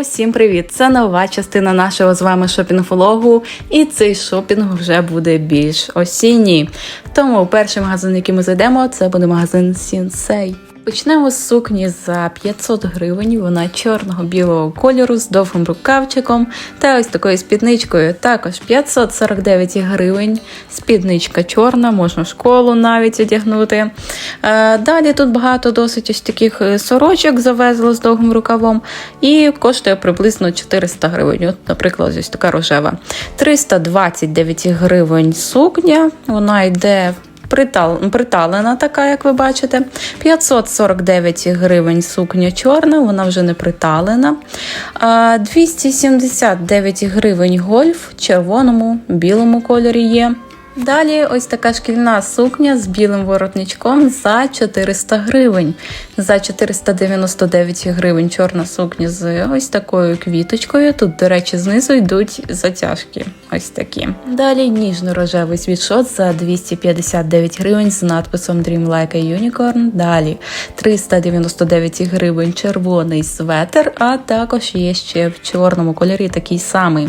Усім привіт! Це нова частина нашого з вами шопінг-влогу, і цей шопінг вже буде більш осінній. Тому перший магазин, який ми зайдемо, це буде магазин Сінсей. Почнемо з сукні за 500 гривень. Вона чорного білого кольору з довгим рукавчиком та ось такою спідничкою. Також 549 гривень. Спідничка чорна, можна в школу навіть одягнути. Е, Далі тут багато досить ось таких е, сорочок завезли з довгим рукавом і коштує приблизно 400 гривень. От, наприклад, ось така рожева. 329 гривень сукня. Вона йде приталена така, як ви бачите. 549 гривень сукня чорна, вона вже не приталена. А 279 гривень гольф червоному, білому кольорі є. Далі ось така шкільна сукня з білим воротничком за 400 гривень. За 499 гривень чорна сукня з ось такою квіточкою. Тут, до речі, знизу йдуть затяжки. Ось такі. Далі ніжно-рожевий світшот за 259 гривень з надписом Dream Like a Unicorn. Далі 399 гривень червоний светр, а також є ще в чорному кольорі такий самий.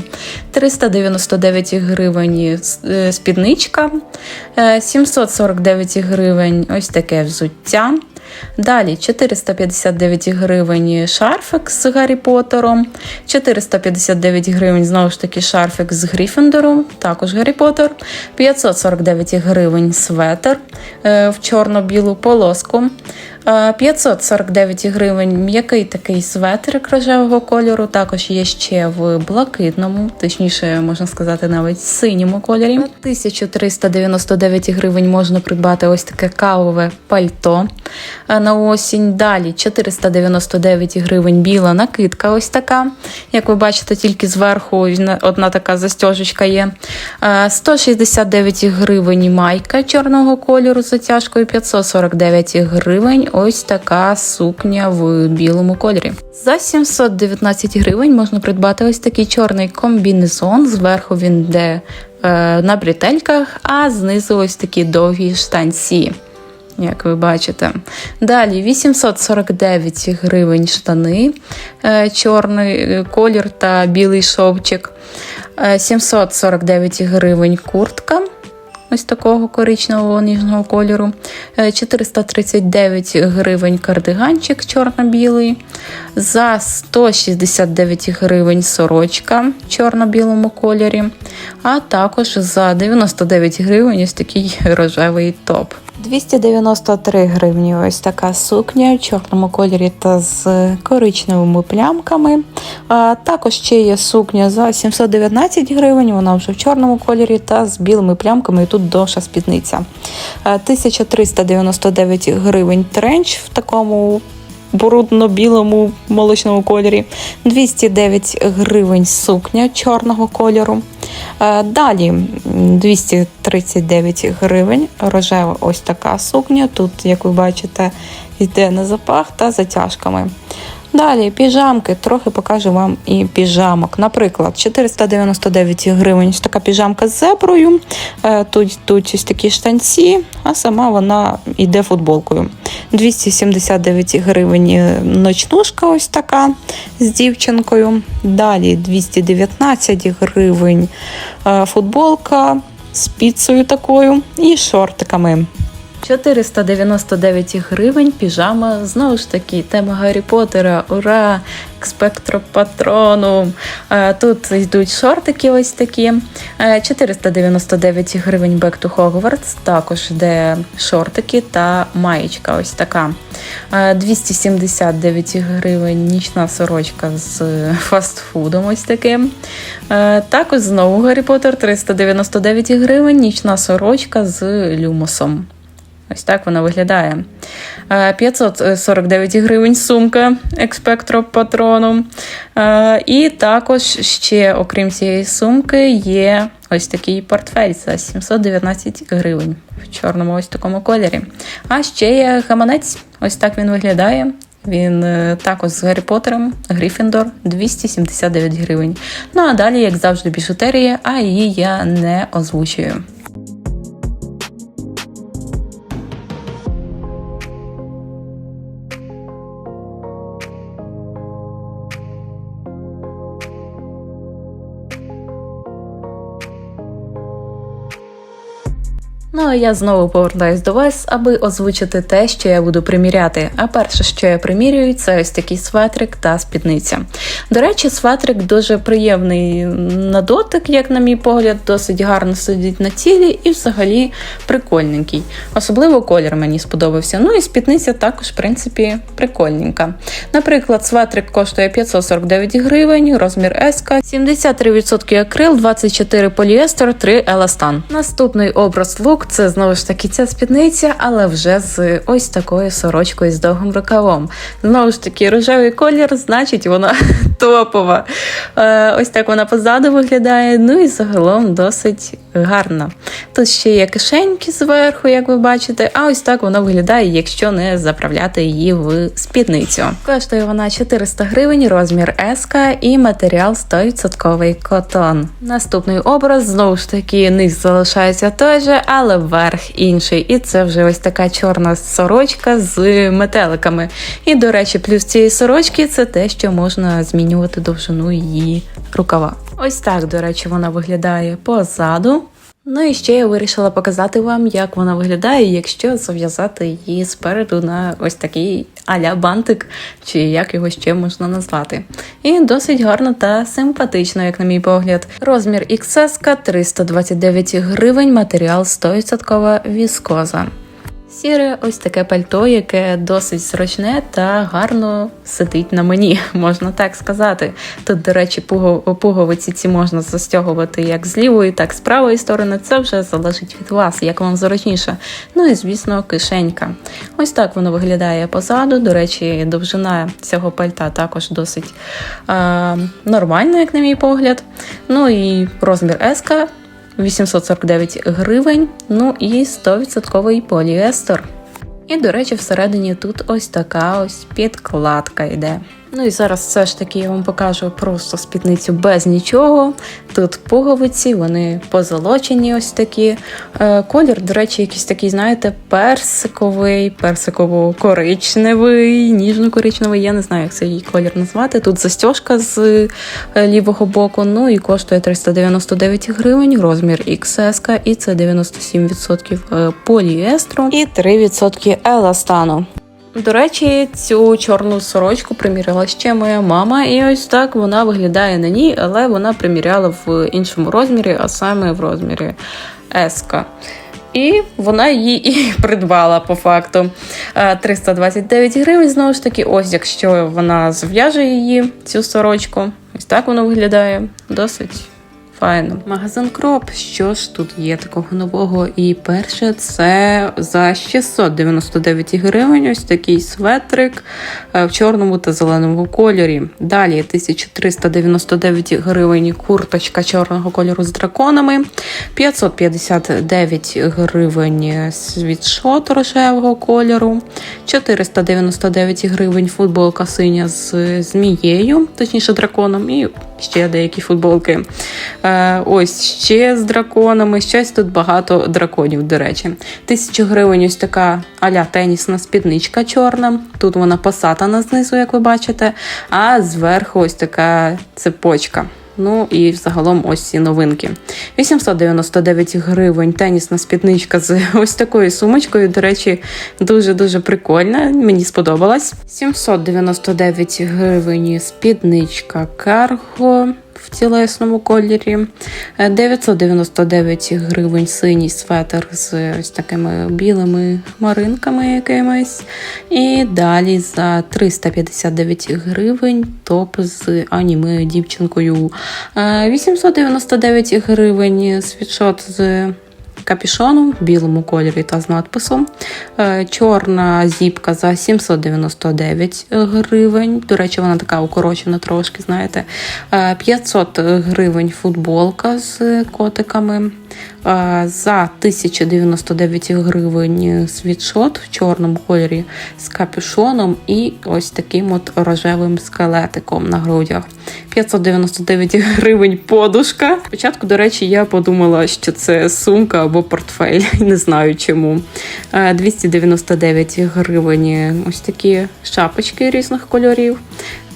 399 гривень е, спідничка, е, 749 гривень ось таке взуття. Далі 459 гривень шарфик з Гаррі Поттером, 459 гривень, знову ж таки, шарфик з Гріфіндором, також Гаррі Поттер, 549 гривень светр е, в чорно-білу полоску. Е, 549 гривень м'який такий светрик рожевого кольору. Також є ще в блакитному, точніше, можна сказати, навіть синьому кольорі. 1399 гривень можна придбати ось таке кавове пальто е, на осінь. Далі 499 гривень біла накидка, ось така. Як ви бачите, тільки зверху одна така застежечка є. Е, 169 гривень майка чорного кольору з затяжкою, 549 гривень. Ось така сукня в білому кольорі. За 719 гривень можна придбати ось такий чорний комбінезон. Зверху він йде е, на бретельках, а знизу ось такі довгі штанці. Як ви бачите. Далі 849 гривень штани, е, чорний е, колір та білий шовчик. Е, 749 гривень куртка. Ось такого коричневого ніжного кольору. Е, 439 гривень кардиганчик чорно-білий. За 169 гривень сорочка в чорно-білому кольорі. А також за 99 гривень ось такий рожевий топ. 293 гривні. Ось така сукня в чорному кольорі та з коричневими плямками. А, Також ще є сукня за 719 гривень, вона вже в чорному кольорі та з білими плямками. І тут довша спідниця. 1399 гривень тренч в такому. Брудно-білому молочному кольорі 209 гривень сукня чорного кольору. Далі 200 39 гривень. Рожева ось така сукня. Тут, як ви бачите, йде на запах та затяжками. Далі піжамки, трохи покажу вам і піжамок. Наприклад, 499 гривень така піжамка з зеброю. Е, тут тут ось такі штанці, а сама вона йде футболкою. 279 гривень е, ночнушка ось така з дівчинкою. Далі 219 гривень е, футболка з піцею такою і шортиками. 499 гривень піжама. Знову ж таки, тема Гаррі Поттера. Ура! Спектро патрону. Е, Тут йдуть шортики ось такі. Е, 499 гривень Back to Hogwarts. Також йде шортики та маєчка ось така. Е, 279 гривень нічна сорочка з фастфудом ось таким. Е, Також знову Гаррі Поттер 399 гривень нічна сорочка з люмосом. Ось так вона виглядає. Е, 549 гривень сумка експектро патрону. Е, І також ще, окрім цієї сумки, є ось такий портфель за 719 гривень в чорному ось такому кольорі. А ще є гаманець. Ось так він виглядає. Він е, також з Гаррі Поттером, Гріфіндор 279 гривень. Ну а далі, як завжди, біжутерія, а її я не озвучую. А я знову повертаюсь до вас, аби озвучити те, що я буду приміряти. А перше, що я примірюю, це ось такий светрик та спідниця. До речі, светрик дуже приємний на дотик, як на мій погляд, досить гарно сидить на тілі і взагалі прикольненький. Особливо колір мені сподобався. Ну і спідниця також, в принципі, прикольненька. Наприклад, светрик коштує 549 гривень, розмір S, 73% акрил, 24 поліестер, 3 еластан. Наступний образ лук це знову ж таки ця спідниця, але вже з ось такою сорочкою з довгим рукавом. Знову ж таки, рожевий колір, значить, вона топова. Е, ось так вона позаду виглядає. Ну і загалом досить гарна. Тут ще є кишеньки зверху, як ви бачите, а ось так вона виглядає, якщо не заправляти її в спідницю. Коштує вона 400 гривень, розмір S і матеріал 100% котон. Наступний образ знову ж таки низ залишається той же, але верх інший. І це вже ось така чорна сорочка з метеликами. І, до речі, плюс цієї сорочки це те, що можна змінювати довжину її рукава. Ось так, до речі, вона виглядає позаду. Ну і ще я вирішила показати вам, як вона виглядає, якщо зав'язати її спереду на ось такий аля бантик, чи як його ще можна назвати. І досить гарно та симпатично, як на мій погляд. Розмір XS 329 гривень, матеріал 100% віскоза. Сіре ось таке пальто, яке досить зручне та гарно сидить на мені, можна так сказати. Тут, до речі, пуговиці ці можна застягувати як з лівої, так з правої сторони. Це вже залежить від вас, як вам зручніше. Ну і звісно, кишенька. Ось так воно виглядає позаду. До речі, довжина цього пальта також досить е, нормальна, як на мій погляд. Ну і розмір S 849 гривень, ну і 100% поліестер. І, до речі, всередині тут ось така ось підкладка йде. Ну і зараз все ж таки я вам покажу просто спідницю без нічого. Тут пуговиці, вони позолочені ось такі. Е, колір, до речі, якийсь такий, знаєте, персиковий, персиково-коричневий, ніжно-коричневий. Я не знаю, як цей колір назвати. Тут застіжка з е, лівого боку. Ну і коштує 399 гривень, розмір XS, і це 97% е, поліестру і 3% еластану. До речі, цю чорну сорочку приміряла ще моя мама, і ось так вона виглядає на ній, але вона приміряла в іншому розмірі, а саме в розмірі S. І вона її і придбала по факту. Е, 329 гривень, знову ж таки, ось якщо вона зв'яже її, цю сорочку. Ось так воно виглядає. Досить Файно. Магазин Кроп. Що ж тут є такого нового? І перше це за 699 гривень. Ось такий светрик е, в чорному та зеленому кольорі. Далі 1399 гривень курточка чорного кольору з драконами. 559 гривень світшот рожевого кольору. 499 гривень футболка синя з змією, точніше драконом, і ще деякі футболки. Е, ось ще з драконами. Щось тут багато драконів, до речі. Тисячу гривень ось така аля тенісна спідничка чорна. Тут вона посатана знизу, як ви бачите, а зверху ось така цепочка. Ну і загалом ось ці новинки. 899 гривень тенісна спідничка з ось такою сумочкою. До речі, дуже-дуже прикольна. Мені сподобалась. 799 гривень спідничка карго. В тілесному кольорі 999 гривень синій светр з ось такими білими хмаринками якимись. І далі за 359 гривень топ з аніме дівчинкою. Е, 899 гривень світшот з капішоном в білому кольорі та з надписом. Е, Чорна зіпка за 799 гривень. До речі, вона така укорочена трошки, знаєте. Е, 500 гривень футболка з котиками. Е, За 1099 гривень світшот в чорному кольорі з капюшоном і ось таким от рожевим скелетиком на грудях. 599 гривень подушка. Спочатку, до речі, я подумала, що це сумка або портфель. Не знаю чому. Е, 299 гривень ось такі шапочки різних кольорів.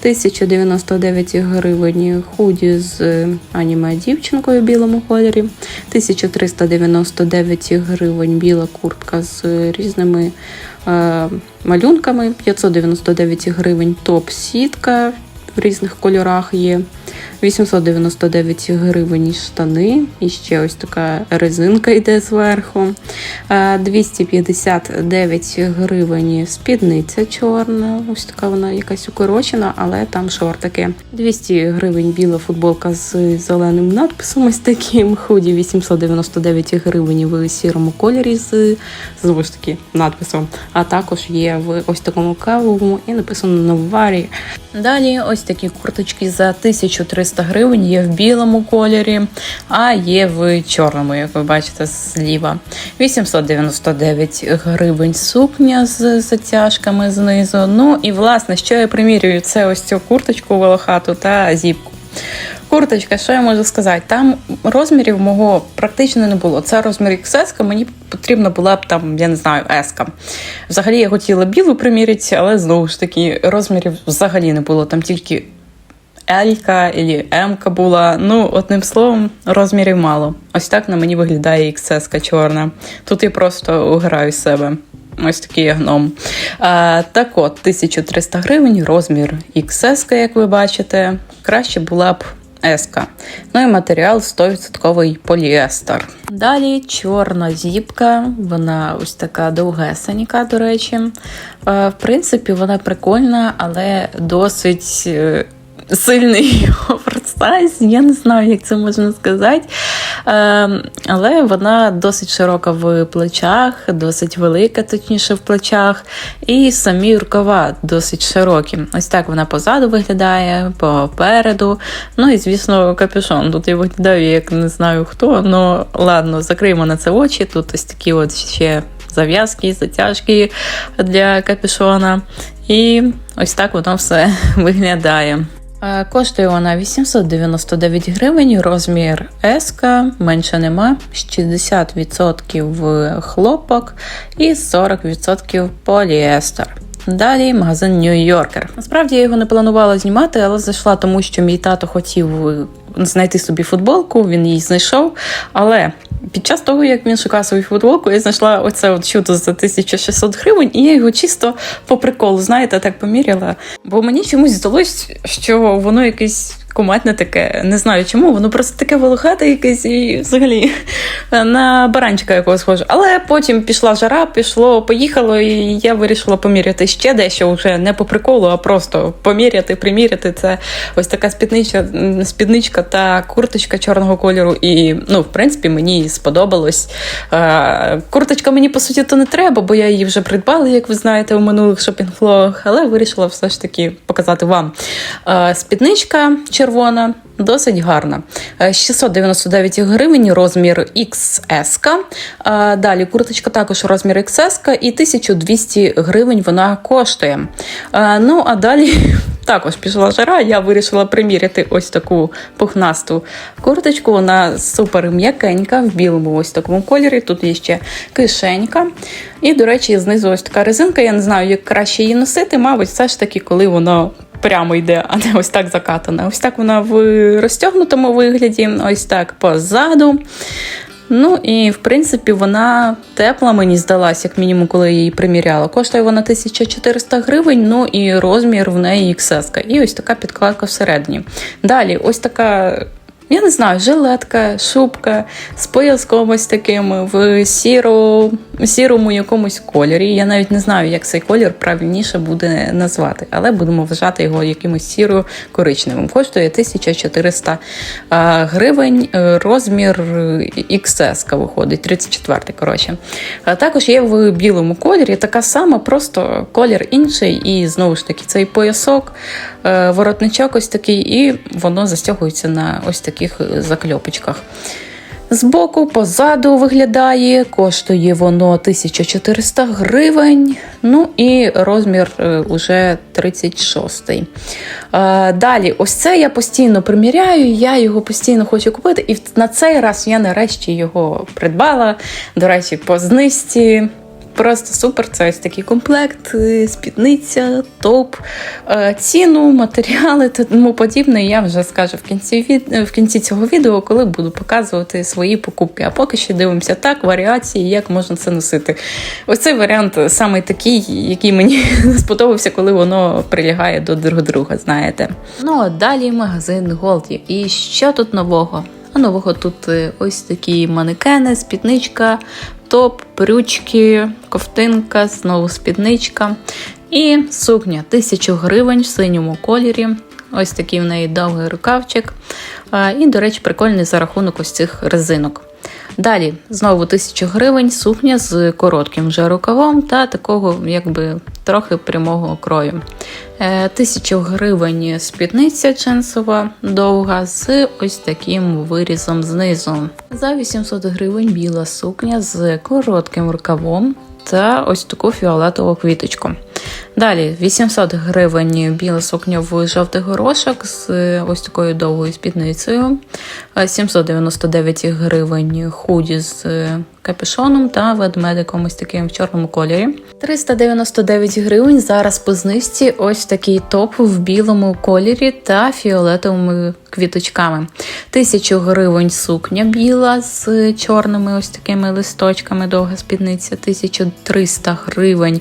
1099 гривень худі з е, аніме дівчинкою в білому кольорі, 1399 гривень біла куртка з різними е, малюнками, 599 гривень топ-сітка в різних кольорах є. 899 гривень штани, і ще ось така резинка йде зверху. Е, 259 гривень спідниця чорна, ось така вона якась укорочена, але там шортики. 200 гривень біла футболка з зеленим надписом, ось таким худі 899 гривень в сірому кольорі з знову ж таки надписом. А також є в ось такому кавовому і написано Новарі. Далі ось такі курточки за 1300 гривень є в білому кольорі, а є в чорному, як ви бачите, зліва. 899 гривень сукня з затяжками знизу. Ну і власне, що я примірюю, це ось цю курточку волохату та зіпку. Курточка, що я можу сказати? Там розмірів мого практично не було. Це розмір XS, мені потрібна була б там, я не знаю, S. Взагалі я хотіла білу приміряти, але знову ж таки розмірів взагалі не було. Там тільки L-ка або М-ка була. Ну, одним словом, розмірів мало. Ось так на мені виглядає XS чорна. Тут я просто уграю себе. Ось такий я гном. А, так от, 1300 гривень, розмір XS, як ви бачите. Краще була б S. Ну і матеріал 100% поліестер. Далі чорна зіпка, вона ось така довгесенька, до речі. В принципі, вона прикольна, але досить. Сильний оверсайз, я не знаю, як це можна сказати. Е, але вона досить широка в плечах, досить велика, точніше в плечах, і самі рукава досить широкі. Ось так вона позаду виглядає, попереду. Ну і, звісно, капюшон. Тут я виглядаю, як не знаю хто, ну ладно, закриємо на це очі. Тут ось такі от ще зав'язки, затяжки для капюшона. І ось так воно все виглядає. Е, Коштує вона 899 гривень, розмір S, менше нема, 60% хлопок і 40% поліестер. Далі магазин Нью-Йоркер. Насправді я його не планувала знімати, але зайшла тому, що мій тато хотів знайти собі футболку, він її знайшов. Але під час того, як він шукав свою футболку, я знайшла оце от чудо за 1600 гривень, і я його чисто по приколу, знаєте, так поміряла. Бо мені чомусь здалось, що воно якесь куматне таке. Не знаю чому, воно просто таке волохате якесь і взагалі на баранчика якогось схоже. Але потім пішла жара, пішло, поїхало, і я вирішила поміряти ще дещо вже не по приколу, а просто поміряти, приміряти. Це ось така спідничка, спідничка та курточка чорного кольору. І ну, в принципі, мені сподобалось. Е, Курточка мені по суті то не треба, бо я її вже придбала, як ви знаєте, у минулих шопінг-флогах, але вирішила все ж таки показати вам. Е, Спідничка червона. Досить гарна. Е, 699 гривень, розмір XS. Е, Далі курточка також розмір XS і 1200 гривень вона коштує. Е, Ну, а далі також пішла жара. Я вирішила приміряти ось таку пухнасту курточку. Вона супер м'якенька в білому ось такому кольорі. Тут є ще кишенька. І, до речі, знизу ось така резинка. Я не знаю, як краще її носити. Мабуть, все ж таки, коли воно прямо йде, а не ось так закатана. Ось так вона в розтягнутому вигляді, ось так позаду. Ну і в принципі вона тепла мені здалась, як мінімум, коли я її приміряла. Коштує вона 1400 гривень, ну і розмір в неї XS. І ось така підкладка всередині. Далі, ось така. Я не знаю, жилетка, шубка з пояском ось таким в сіро, сірому якомусь кольорі. Я навіть не знаю, як цей колір правильніше буде назвати, але будемо вважати його якимось сіро-коричневим. Коштує 1400 а, гривень, е, розмір XS виходить, 34 коротше. А також є в білому кольорі така сама, просто колір інший, і знову ж таки цей поясок, е, воротничок ось такий, і воно застягується на ось таких закльопочках. Збоку, позаду виглядає, коштує воно 1400 гривень. Ну і розмір е, уже 36. Е, далі, ось це я постійно приміряю, я його постійно хочу купити. І на цей раз я нарешті його придбала. До речі, по знижці. Просто супер. Це ось такий комплект, е, спідниця, топ, е, ціну, матеріали та тому подібне. Я вже скажу в кінці від... в кінці цього відео, коли буду показувати свої покупки. А поки що дивимося так, варіації, як можна це носити. Ось цей варіант саме такий, який мені сподобався, коли воно прилягає до друг друга. Знаєте. Ну а далі магазин Голді. І що тут нового? А нового тут е, ось такі манекени, спідничка, топ, брючки, ковтинка, знову спідничка. І сукня 1000 гривень в синьому кольорі. Ось такий в неї довгий рукавчик. І, до речі, прикольний за рахунок ось цих резинок. Далі знову 1000 гривень сукня з коротким вже рукавом та такого, якби трохи прямого крою. 1000 гривень спідниця джинсова довга з ось таким вирізом знизу. За 800 гривень біла сукня з коротким рукавом та ось таку фіолетову квіточку. Далі 800 гривень біла сукня в жовтий горошок з ось такою довгою спідницею, 799 гривень худі з капюшоном та ведмедиком ось таким в чорному кольорі. 399 гривень зараз по знижці ось такий топ в білому кольорі та фіолетовими квіточками. 1000 гривень сукня біла з чорними ось такими листочками, довга спідниця, 1300 гривень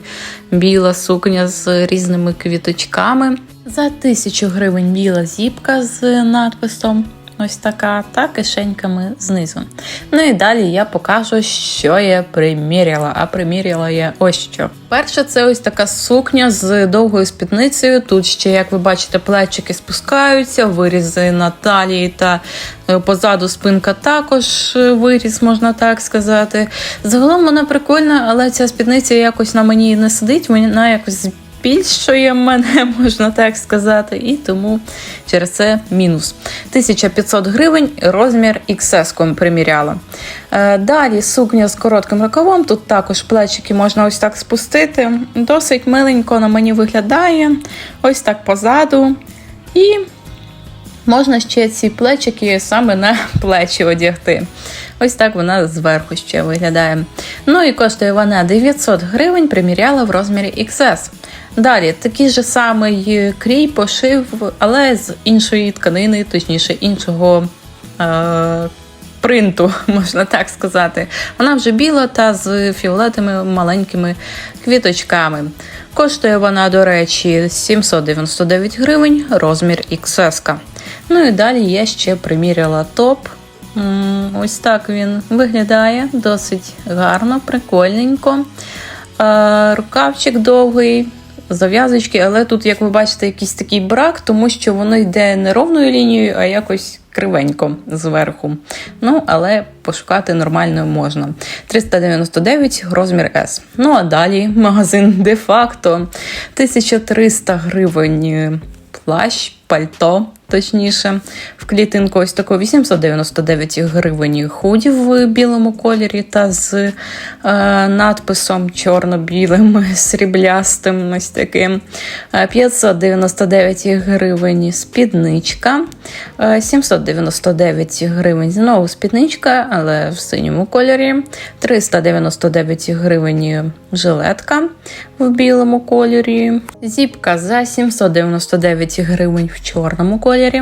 біла сукня з різними квіточками. За 1000 гривень біла зіпка з надписом. Ось така, та кишеньками знизу. Ну і далі я покажу, що я приміряла. А приміряла я ось що. Перше, це ось така сукня з довгою спідницею. Тут ще, як ви бачите, плечики спускаються, вирізи на талії та е, позаду спинка також е, виріз, можна так сказати. Загалом вона прикольна, але ця спідниця якось на мені не сидить, вона якось збільшує мене, можна так сказати, і тому через це мінус. 1500 гривень, розмір XS приміряла. Е, далі сукня з коротким рукавом, тут також плечики можна ось так спустити. Досить миленько на мені виглядає, ось так позаду. І можна ще ці плечики саме на плечі одягти. Ось так вона зверху ще виглядає. Ну і коштує вона 900 гривень, приміряла в розмірі XS. Далі такий же самий крій пошив, але з іншої тканини, точніше, іншого е- принту, можна так сказати. Вона вже біла та з фіолетовими маленькими квіточками. Коштує вона, до речі, 799 гривень, розмір XS. Ну і далі я ще приміряла топ. Ось так він виглядає досить гарно, прикольненько. Е, рукавчик довгий зав'язочки, але тут, як ви бачите, якийсь такий брак, тому що воно йде не ровною лінією, а якось кривенько зверху. Ну, але пошукати нормально можна. 399 розмір S. Ну, а далі магазин де-факто 1300 гривень плащ, пальто точніше, в клітинку ось таку 899 гривень худі в білому кольорі та з е, надписом чорно-білим, сріблястим. ось таким. 599 е, гривень спідничка, 799 е, гривень знову спідничка, але в синьому кольорі. 399 гривень жилетка в білому кольорі. Зіпка за 799 гривень в чорному кольорі.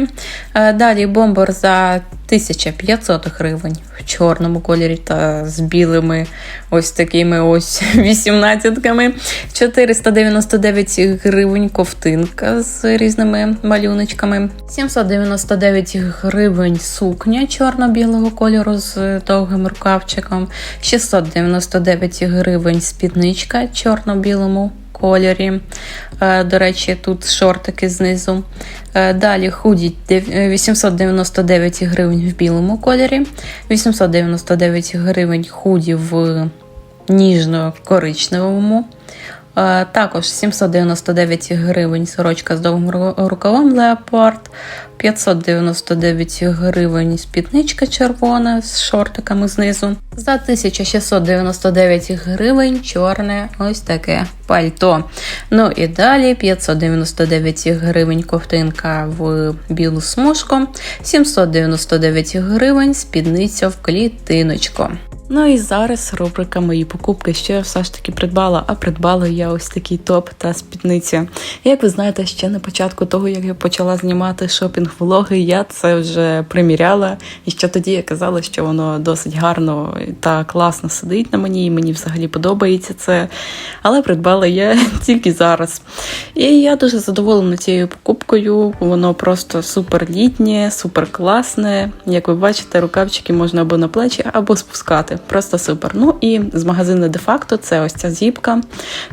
Е, далі бомбер за 1500 гривень в чорному кольорі та з білими ось такими ось 18-ками. 499 гривень ковтинка з різними малюночками. 799 гривень сукня чорно-білого кольору з довгим рукавчиком. 699 гривень спідничка чорно-білому кольорі. Е, до речі, тут шортики знизу. Е, далі худі 899 гривень в білому кольорі, 899 гривень худі в ніжно-коричневому. Е, також 799 гривень сорочка з довгим рукавом леопард, 599 гривень спідничка червона з шортиками знизу. За 1699 гривень чорне ось таке пальто. Ну і далі 599 гривень ковтинка в білу смужку, 799 гривень спідниця в клітиночку. Ну і зараз рубрика мої покупки, що я все ж таки придбала. А придбала я ось такий топ та спідниці. Як ви знаєте, ще на початку того, як я почала знімати шопінг-влоги, я це вже приміряла. І ще тоді я казала, що воно досить гарно та класно сидить на мені, і мені взагалі подобається це. Але придбала я тільки зараз. І я дуже задоволена цією покупкою. Воно просто супер літнє, супер класне. Як ви бачите, рукавчики можна або на плечі, або спускати. Просто супер. Ну і з магазину де-факто це ось ця зіпка.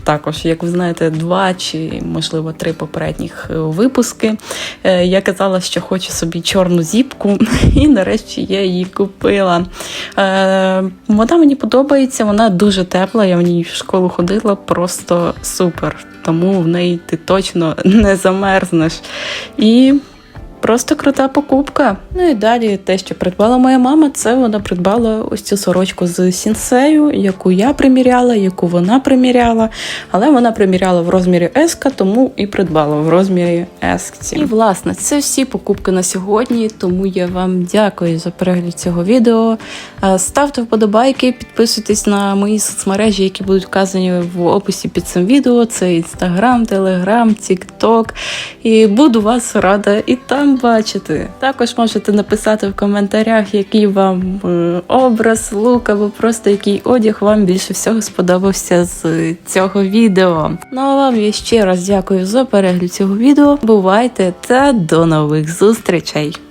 Також, як ви знаєте, два чи можливо три попередніх е, випуски. Е, Я казала, що хочу собі чорну зіпку, і нарешті я її купила. Е, Вона мені подобається, вона дуже тепла. Я в ній в школу ходила, просто супер. Тому в неї ти точно не замерзнеш. І Просто крута покупка. Ну і далі те, що придбала моя мама, це вона придбала ось цю сорочку з сінсею, яку я приміряла, яку вона приміряла. Але вона приміряла в розмірі S, тому і придбала в розмірі S. І власне, це всі покупки на сьогодні. Тому я вам дякую за перегляд цього відео. Е, Ставте вподобайки, підписуйтесь на мої соцмережі, які будуть вказані в описі під цим відео. Це Instagram, Telegram, TikTok. І буду вас рада і там бачити. Також можете написати в коментарях, який вам е, образ, лук або просто який одяг вам більше всього сподобався з цього відео. Ну а вам я ще раз дякую за перегляд цього відео. Бувайте та до нових зустрічей!